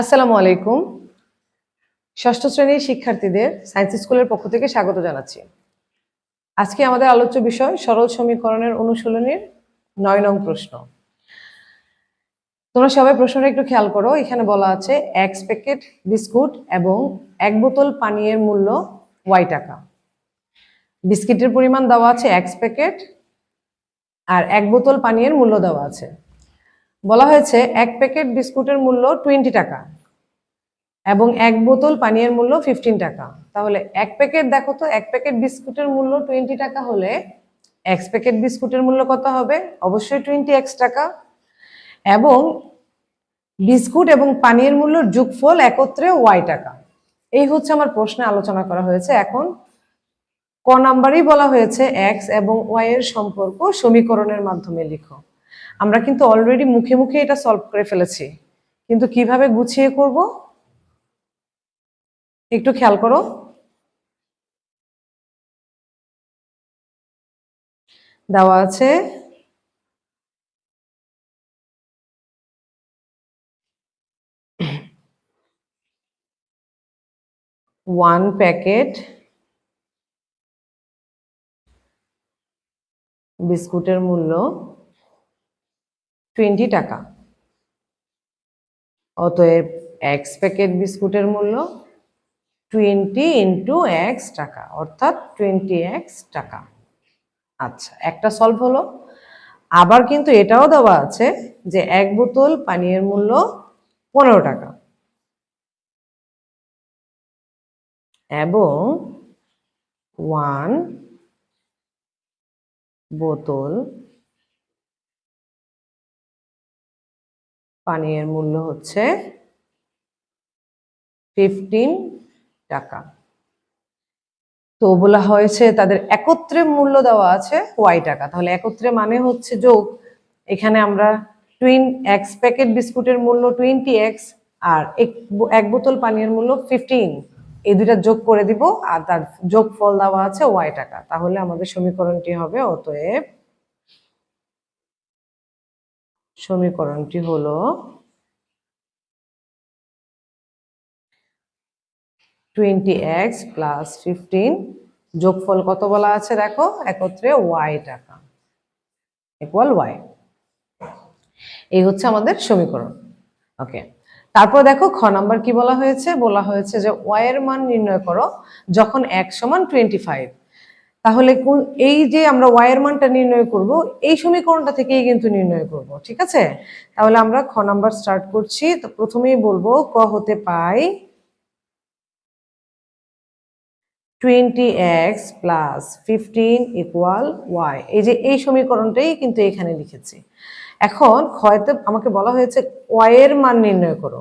আসসালামু আলাইকুম। ষষ্ঠ শ্রেণির শিক্ষার্থীদের সায়েন্স স্কুলের পক্ষ থেকে স্বাগত জানাচ্ছি। আজকে আমাদের আলোচ্য বিষয় সরল সমীকরণের অনুশীলনীর নয় নং প্রশ্ন। তোমরা সবাই প্রশ্নটা একটু খেয়াল করো, এখানে বলা আছে এক প্যাকেট বিস্কুট এবং এক বোতল পানীয়ের মূল্য ওয়াই টাকা। বিস্কিটের পরিমাণ দেওয়া আছে এক প্যাকেট আর এক বোতল পানীয়ের মূল্য দেওয়া আছে। বলা হয়েছে, এক প্যাকেট বিস্কুটের মূল্য টোয়েন্টি টাকা এবং এক বোতল পানীয়ের মূল্য ফিফটিন টাকা। তাহলে এক প্যাকেট দেখো তো, এক প্যাকেট বিস্কুটের মূল্য টোয়েন্টি টাকা হলে এক প্যাকেট বিস্কুটের মূল্য কত হবে? অবশ্যই টোয়েন্টি এক্স টাকা। এবং বিস্কুট এবং পানীয়ের মূল্য যুগফল একত্রে ওয়াই টাকা। এই হচ্ছে আমার প্রশ্নে আলোচনা করা হয়েছে। এখন ক নাম্বারই বলা হয়েছে এক্স এবং ওয়াই এর সম্পর্ক সমীকরণের মাধ্যমে লিখো। আমরা কিন্তু অলরেডি মুখে মুখে এটা সলভ করে ফেলেছি। কিন্তু কীভাবে গুছিয়ে করব? একটু খেয়াল করো। দেওয়া আছে। ওয়ান প্যাকেট বিস্কুটের মূল্য। টোয়েন্টি টাকা। অতএব এক্স প্যাকেট বিস্কুটের মূল্য টোয়েন্টি ইন্টু এক্স টাকা, অর্থাৎ টোয়েন্টি এক্স টাকা। আচ্ছা একটা সলভ হলো। আবার কিন্তু এটাও দেওয়া আছে যে এক বোতল পানীয়ের মূল্য পনেরো টাকা। এবং ওয়ান বোতল পানীয়ের মূল্য হচ্ছে ফিফটিন টাকা। তো বলা হয়েছে তাদের একত্রে মূল্য দেওয়া আছে ওয়াই টাকা। তাহলে একত্রে মানে হচ্ছে যোগ। এখানে আমরা টুইন এক্স প্যাকেট বিস্কুটের মূল্য টোয়েন্টি এক্স আর এক বোতল পানীয়ের মূল্য ফিফটিন এই দুইটা যোগ করে দিব আর তার যোগ ফল দেওয়া আছে ওয়াই টাকা। তাহলে আমাদের সমীকরণটি হবে অতএব সমীকরণটি হলো টোয়েন্টি এক্স প্লাস ফিফটিন যোগফল কত বলা আছে দেখো? একত্রে ওয়াই টাকা। ইকুয়াল ওয়াই এই হচ্ছে আমাদের সমীকরণ। ওকে তারপর দেখো খ নাম্বার কি বলা হয়েছে? বলা হয়েছে যে ওয়াই এর মান নির্ণয় করো যখন এক সমান টোয়েন্টি ফাইভ তাহলে কোন- এই যে আমরা ওয়াই মানটা নির্ণয় করব, এই সমীকরণটা থেকেই কিন্তু নির্ণয় করব, ঠিক আছে? তাহলে আমরা খ নাম্বার স্টার্ট করছি, তো প্রথমেই বলব ক হতে পাই twenty X plus fifteen equal Y এই যে এই সমীকরণটাই কিন্তু এখানে লিখেছি। এখন ক্ষয়তে আমাকে বলা হয়েছে ওয়াই এর মান নির্ণয় করো।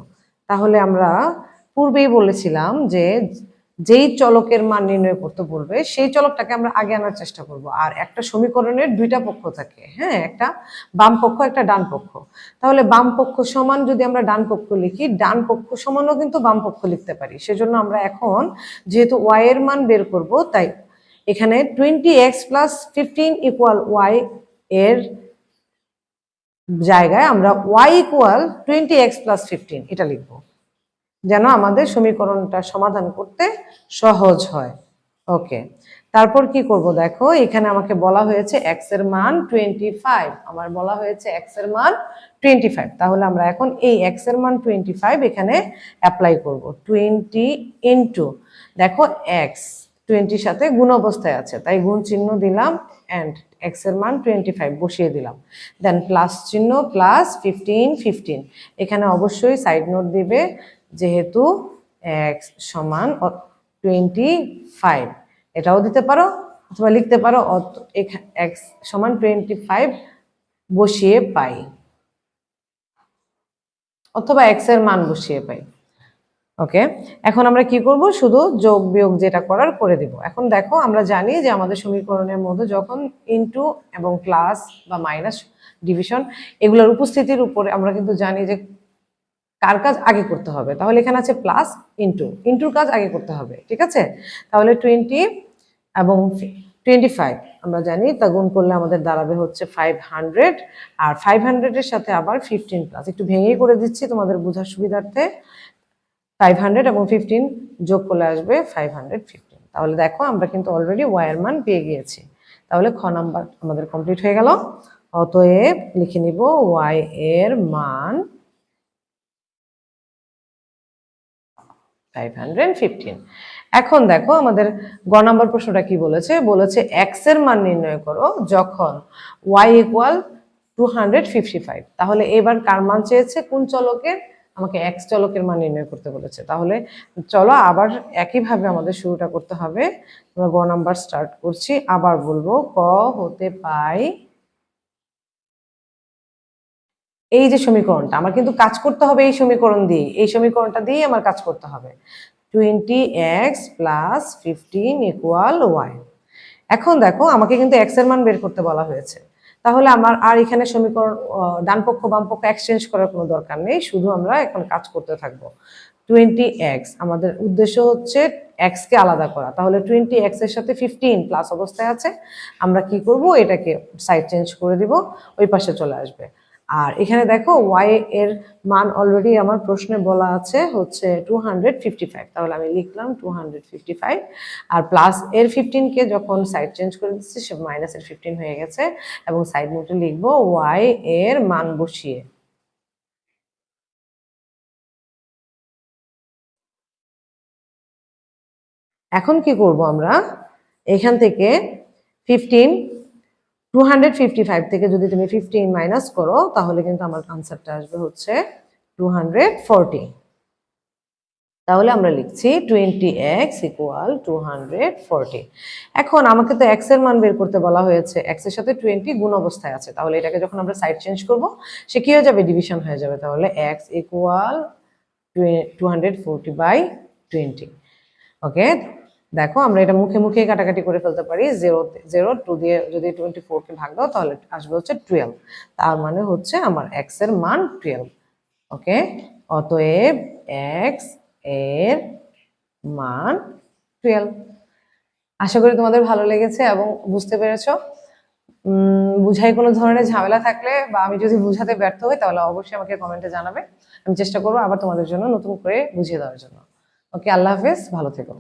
তাহলে আমরা পূর্বেই বলেছিলাম যে যেই চলকের মান নির্ণয় করতে বলবে, সেই চলকটাকে আমরা আগে আনার চেষ্টা করব। আর একটা সমীকরণের দুইটা পক্ষ থাকে হ্যাঁ? একটা বাম পক্ষ, একটা ডান পক্ষ। তাহলে বাম পক্ষ সমান যদি আমরা ডান পক্ষ লিখি, ডান পক্ষ সমানও কিন্তু বাম পক্ষ লিখতে পারি। সেজন্য আমরা এখন যেহেতু ওয়াই এর মান বের করব, তাই এখানে twenty X plus fifteen equal Y এর জায়গায় আমরা Y equal twenty X plus fifteen এটা লিখব। যেন আমাদের সমীকরণটা সমাধান করতে সহজ হয়। ওকে তারপর কি করব দেখো? এখানে আমাকে বলা হয়েছে এক্সের মান টোয়েন্টি ফাইভ আমার বলা হয়েছে এক্সের মান টোয়েন্টি ফাইভ তাহলে আমরা এখন এই এক্সের মান টোয়েন্টি ফাইভ এখানে অ্যাপ্লাই করব। টোয়েন্টি ইন্টু দেখো এক্স টোয়েন্টির সাথে গুণ অবস্থায় আছে। তাই গুণ চিহ্ন দিলাম অ্যান্ড এক্সের মান টোয়েন্টি ফাইভ বসিয়ে দিলাম। দেন প্লাস চিহ্ন প্লাস ফিফটিন ফিফটিন এখানে অবশ্যই সাইড নোট দিবে যেহেতু এক্স সমান টোয়েন্টি ফাইভ এটাও দিতে পারো অথবা লিখতে পারো এক্স সমান টোয়েন্টি ফাইভ বসিয়ে পাই। অথবা এক্সের মান বসিয়ে পাই। ওকে এখন আমরা কি করব? শুধু যোগ বিয়োগ যেটা করার করে দিব। এখন দেখো, আমরা জানি যে আমাদের সমীকরণের মধ্যে যখন ইনটু এবং প্লাস বা মাইনাস ডিভিশন এগুলোর উপস্থিতির উপরে আমরা কিন্তু জানি যে কার কাজ আগে করতে হবে। তাহলে এখানে আছে প্লাস ইনটু ইনটুর কাজ আগে করতে হবে, ঠিক আছে? তাহলে টোয়েন্টি এবং টোয়েন্টি ফাইভ আমরা জানি তা গুণ করলে আমাদের দাঁড়াবে হচ্ছে ফাইভ হান্ড্রেড আর ফাইভ হান্ড্রেডের সাথে আবার ফিফটিন প্লাস একটু ভেঙেই করে দিচ্ছি তোমাদের বোঝার সুবিধার্থে। ফাইভ হান্ড্রেড এবং ফিফটিন যোগ করলে আসবে ফাইভ হান্ড্রেড ফিফটিন তাহলে দেখো আমরা কিন্তু অলরেডি ওয়াইয়ের মান পেয়ে গিয়েছি। তাহলে খ নাম্বার আমাদের কমপ্লিট হয়ে গেল। অতএব লিখে নিব ওয়াই এর মান ফাইভ হান্ড্রেড ফিফটিন এখন দেখো আমাদের গ নাম্বার প্রশ্নটা কি বলেছে? বলেছে এক্সের মান নির্ণয় করো যখন Y equal two hundred fifty five তাহলে এবার কার মান চেয়েছে? কোন চলকের? আমাকে এক্স চলকের মান নির্ণয় করতে বলেছে। তাহলে চলো আবার একইভাবে আমাদের শুরুটা করতে হবে। আমরা গ নাম্বার স্টার্ট করছি। আবার বলব ক হতে পাই এই যে সমীকরণটা। আমার কিন্তু কাজ করতে হবে এই সমীকরণ দিয়ে। এই সমীকরণটা দিয়ে আমার কাজ করতে হবে। Twenty X plus fifteen equal Y এখন দেখো, আমাকে কিন্তু এক্সের মান বের করতে বলা হয়েছে। তাহলে আমার আর এখানে সমীকরণ বাম পক্ষ এক্সচেঞ্জ করার কোনো দরকার নেই। শুধু আমরা এখন কাজ করতে থাকব। টোয়েন্টি এক্স আমাদের উদ্দেশ্য হচ্ছে এক্সকে আলাদা করা। তাহলে টোয়েন্টি এক্সের সাথে ফিফটিন প্লাস অবস্থায় আছে। আমরা কি করব? এটাকে সাইড চেঞ্জ করে দিব। ওই পাশে চলে আসবে। আর এখানে দেখো ওয়াই এর মান অলরেডি আমার প্রশ্নে বলা আছে হচ্ছে টু তাহলে আমি লিখলাম টু আর প্লাস এর ফিফটিনকে যখন সাইড চেঞ্জ করে দিচ্ছি, সে মাইনাস এর ফিফটিন হয়ে গেছে, এবং সাইড নোটে লিখব ওয়াই এর মান বসিয়ে। এখন কি করব আমরা? এখান থেকে fifteen two hundred fifty five থেকে যদি তুমি ফিফটিন মাইনাস করো, তাহলে কিন্তু আমার আনসারটা আসবে হচ্ছে টু হান্ড্রেড ফোরটি তাহলে আমরা লিখছি twenty X equal two hundred forty এখন আমাকে তো এক্সের মান বের করতে বলা হয়েছে এক্সের সাথে টোয়েন্টি গুণ অবস্থায় আছে, তাহলে এটাকে যখন আমরা সাইড চেঞ্জ করব, সে কি হয়ে যাবে? ডিভিশন হয়ে যাবে। তাহলে X equal two hundred forty by twenty okay দেখো, আমরা এটা মুখে মুখে কাটাকাটি করে ফেলতে পারি জিরো জিরো টু দিয়ে যদি টোয়েন্টি ফোরকে ভাগ দাও, তাহলে আসবে হচ্ছে টুয়েলভ তার মানে হচ্ছে আমার এক্সের মান টুয়েলভ ওকে? অতএব এক্সের মান টুয়েলভ আশা করি তোমাদের ভালো লেগেছে এবং বুঝতে পেরেছ। বুঝাই কোনো ধরনের ঝামেলা থাকলে বা আমি যদি বুঝাতে ব্যর্থ হই, তাহলে অবশ্যই আমাকে কমেন্টে জানাবে। আমি চেষ্টা করব আবার তোমাদের জন্য নতুন করে বুঝিয়ে দেওয়ার জন্য। ওকে, আল্লাহ হাফেজ, ভালো থেকো।